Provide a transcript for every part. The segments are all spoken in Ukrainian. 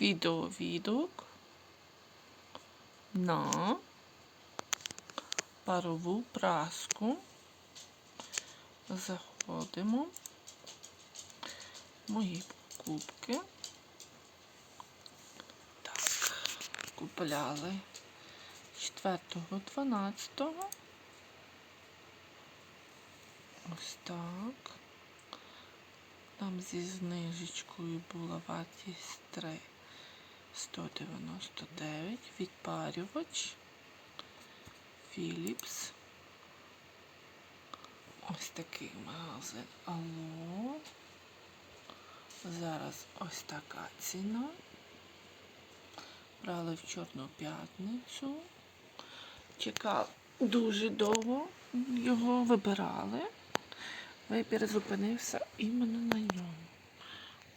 відеовідгук на парову праску. Заходимо мої покупки. Так, купляли 4.12. Ось так. Там зі знижечкою була вартість 3 199. Відпарювач. Philips. Ось такий магазин. Алло. Зараз ось така ціна. Брали в Чорну п'ятницю. Чекав дуже довго, його вибирали. Вибір зупинився іменно на ньому.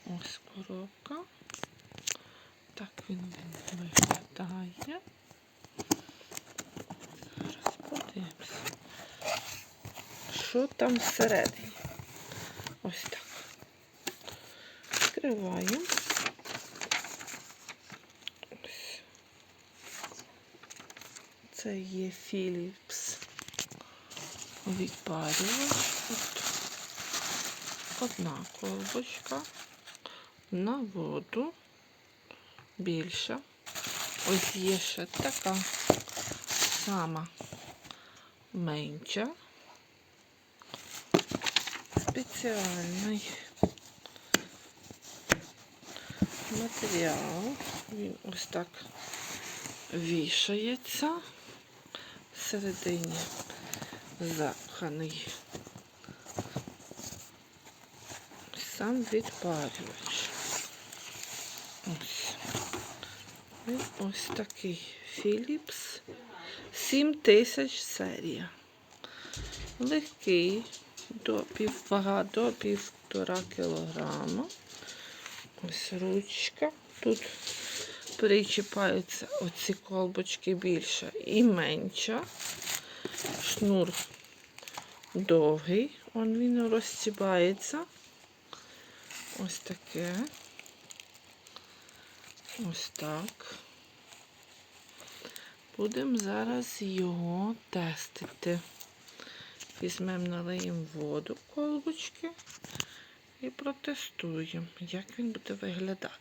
Ось коробка. Так він виглядає. Зараз подивимося. Що там всередині? Ось так. Відкриваємо. Це є Philips відпарювач. Одна колбочка на воду більша. Ось є ще така сама менша. Спеціальний матеріал. Він ось так вішається. Всередині запханий сам відпарювач. Ось. Ось такий Philips 7000 серія. Легкий до пів, вага до півтора кілограма. Ось ручка. Тут причіпаються оці колбочки більша і менша. Шнур довгий, он він розстібається. Ось таке. Ось так. Будемо зараз його тестити. Візьмемо, налиємо воду колбочки і протестуємо, як він буде виглядати.